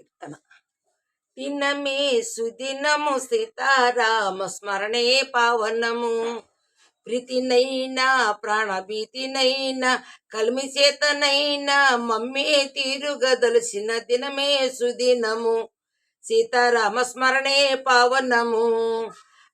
కీర్తన. దినమే సుదినము సీతారామ స్మరణే పావనము. ప్రీతినైనా ప్రాణభీతినైనా కల్మిచేతనైనా మమ్మీ మమ్మే తీరుగదలసిన దినమే సుదినము. సీతారామ స్మరణే పావనము.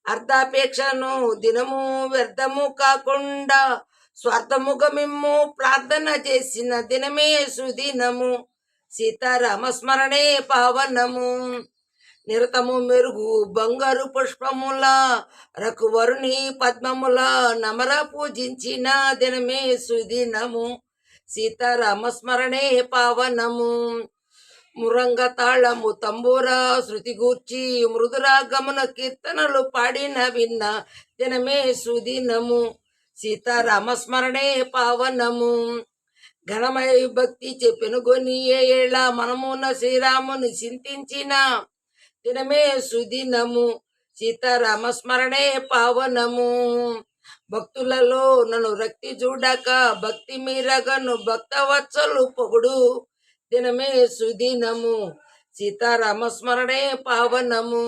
అర్ధాపేక్షను దినము వ్యర్థము కాకుండా స్వార్థముగా మిమ్ము ప్రార్థన చేసిన దినమే సుదినము. సీతారామ స్మరణే పావనము. నిరతము మెరుగు బంగారు పుష్పముల రఘువరుని పద్మముల నమర పూజించిన దినమే సుదినము. సీతారామ స్మరణే పావనము. మురంగ తాళము తంబూర శృతి గూర్చి మృదురాగమన కీర్తనలు పాడిన విన్న దినమే సుదినము. సీతారామ స్మరణే పావనము. ఘనమయ విభక్తి చెప్పెనుగొని ఏ ఏళ్ళ మనమున్న శ్రీరాముని చింతించిన. దినమే సుదినము సీతారామ స్మరణే పావనము. భక్తులలో నన్ను రక్తి చూడక భక్తి మీరగను భక్త వత్సలు పొగుడు. దినమే సుదినము సీతారామ స్మరణే పావనము.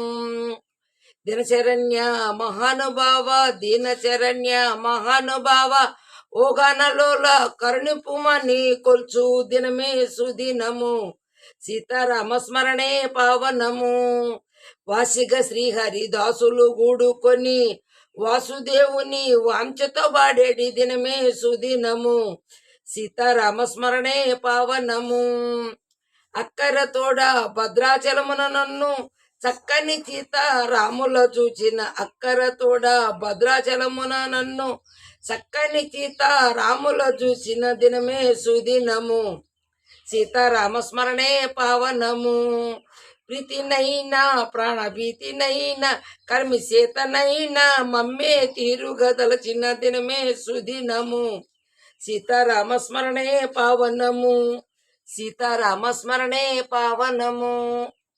దినచరణ్య మహానుభావ దినచరణ్య మహానుభావ ఓగానలోల కరుణిపుమని కొల్చు దినమే సుదినము. సీతారామ స్మరణే పావనము. వాసిగ శ్రీహరి దాసులు గూడుకొని వాసుదేవుని వాంఛతో బాడేడి దినమే సుదినము. సీతారామ స్మరణే పావనము. అక్కర తోడ భద్రాచలమున నన్ను చక్కని సీత రాముల చూచిన అక్కర తోడ భద్రాచలమున నన్ను చక్కని సీత రాముల చూసిన దినమే సుదినము. సీతారామస్మరణే పావనము. ప్రీతినైనా ప్రాణభీతినైనా కర్మి సీతనైనా మమ్మే తీరుగదలచిన దినమే సుదినము. సీతారామస్మరణే పావనము. సీతారామస్మరణే పావనము.